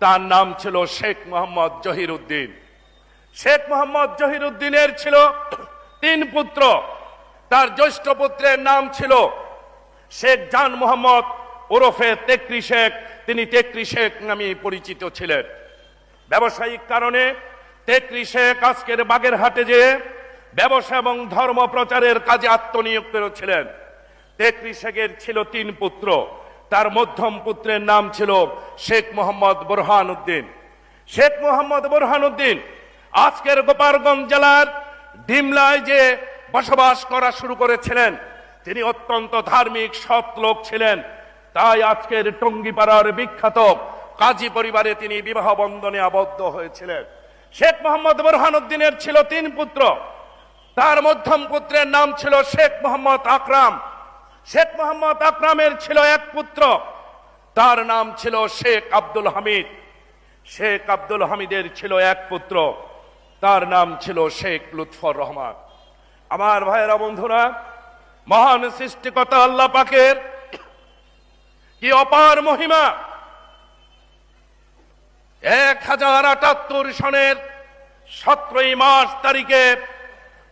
তার নাম ছিল শেখ মোহাম্মদ জহির উদ্দিন শেখ মোহাম্মদ জহির উদ্দিনের ছিল তিন পুত্র। তার জ্যৈষ্ঠ পুত্রের নাম ছিল শেখ জান মোহাম্মদ ওরফে তেকরি শেখ। তিনি তেকরি শেখ নামে পরিচিত ছিলেন। ব্যবসায়িক কারণে তেকরি শেখ আজকের বাগেরহাটে যেয়ে ব্যবসা এবং ধর্ম প্রচারের কাজে আত্মনিয়োগ করেছিলেন। তেকরি শেখের ছিল তিন পুত্র। তার মধ্যম পুত্রের নাম ছিল শেখ মোহাম্মদ বোরহান উদ্দিন শেখ মোহাম্মদ বোরহান উদ্দিন আজকের গোপালগঞ্জ জেলার ডিমলায় যে বসবাস করা শুরু করেছিলেন, তিনি অত্যন্ত ধার্মিক, সৎ লোক ছিলেন। তাই আজকের টঙ্গিপাড়ার বিখ্যাত কাজী পরিবারে তিনি বিবাহ বন্ধনে আবদ্ধ হয়েছিলেন। শেখ মোহাম্মদ বোরহান উদ্দিনের ছিল তিন পুত্র। তার মধ্যম পুত্রের নাম ছিল শেখ মোহাম্মদ আকরাম। শেখ মোহাম্মদ আকরামের ছিল এক পুত্র। তার নাম ছিল শেখ আব্দুল হামিদ। শেখ আব্দুল হামিদের ছিল এক পুত্র। তার নাম ছিল শেখ লুৎফর রহমান। আমার ভাইয়েরা বন্ধুরা, মহান সৃষ্টিকর্তা আল্লাহ পাকের কি অপার মহিমা। এক হাজার আটাত্তর সনের সতেরোই মার্চ তারিখে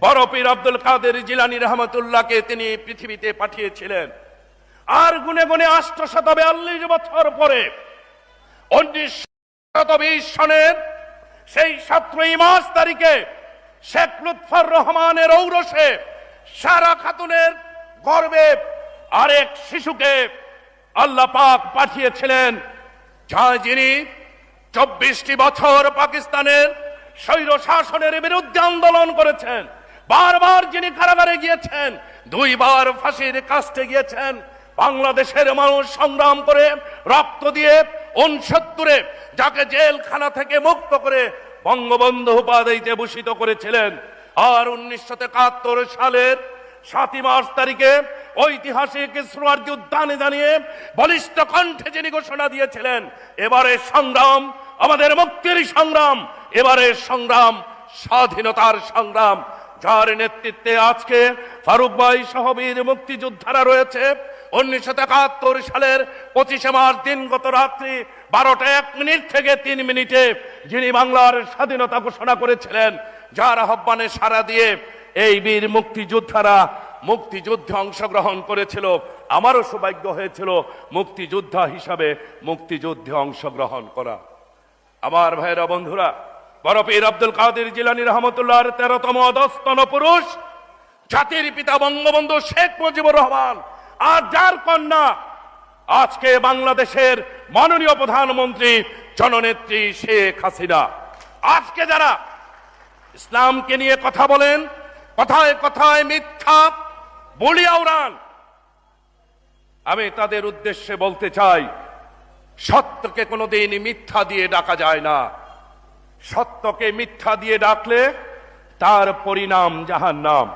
বরফির আব্দুল কাদের জিলানি রহমতুল্লাহকে তিনি পৃথিবীতে পাঠিয়েছিলেন। আর গুনে গুনে আষ্টশত বিয়াল্লিশ বছর পরে উনিশশো বিশ সনের সেই সতেরোই মার্চ তারিখে শেখ লুৎফর রহমানের ঔরসে সারা খাতুনের গর্বে আরেক শিশুকে আল্লাহ পাক পাঠিয়েছিলেন যা যিনি চব্বিশটি বছর পাকিস্তানের স্বৈর শাসনের বিরুদ্ধে আন্দোলন করেছেন। বারবার যিনি কারাগারে গিয়েছেন, দুইবার ফাঁসির কাস্টে গিয়েছেন, বাংলাদেশের মানুষ সংগ্রাম করে রক্ত দিয়ে উনসত্তরে যাকে জেলখানা থেকে মুক্ত করে বঙ্গবন্ধু উপাধিতে ভূষিত করেছিলেন। আর উনিশশো একাত্তর সালের সাতই মার্চ তারিখে ঐতিহাসিক সোনারজি উদ্যানে জানিয়ে বলিষ্ঠ কণ্ঠে যিনি ঘোষণা দিয়েছিলেন, এবারে সংগ্রাম, আমাদের মুক্তির সংগ্রাম, এবারে সংগ্রাম, স্বাধীনতার সংগ্রাম। যার নেতৃত্বে আজকে ফারুক ভাই সহবীর মুক্তিযোদ্ধারা রয়েছে, উনিশশো একাত্তর সালের পঁচিশে মার্চ দিনগত রাত্রি বারোটা এক মিনিট থেকে তিন মিনিটে যিনি বাংলার স্বাধীনতা ঘোষণা করেছিলেন, যার আহ্বানে সারা দিয়ে এই বীর মুক্তিযোদ্ধারা মুক্তিযুদ্ধে অংশগ্রহণ করেছিল, আমারও সৌভাগ্য হয়েছিল মুক্তিযোদ্ধা হিসাবে মুক্তিযুদ্ধে অংশগ্রহণ করা। আমার ভাইয়েরা বন্ধুরা বরফির আব্দুল কাদের জিলানি রহমতুল্লাহর তেরোতম অধস্তন পুরুষ, জাতির পিতা বঙ্গবন্ধু শেখ মুজিবুর রহমান। আর যার কন্যা, আজকে বাংলাদেশের মাননীয় প্রধানমন্ত্রী জননেত্রী শেখ হাসিনা। আজকে যারা ইসলামকে নিয়ে কথা বলেন, কথায় কথায় মিথ্যা বলিয়া উড়ান, আমি তাদের উদ্দেশ্যে বলতে চাই, সত্যকে কোনোদিন মিথ্যা দিয়ে ডাকা যায় না। সত্যকে মিথ্যা দিয়ে ডাকলে তার পরিণাম জাহান নাম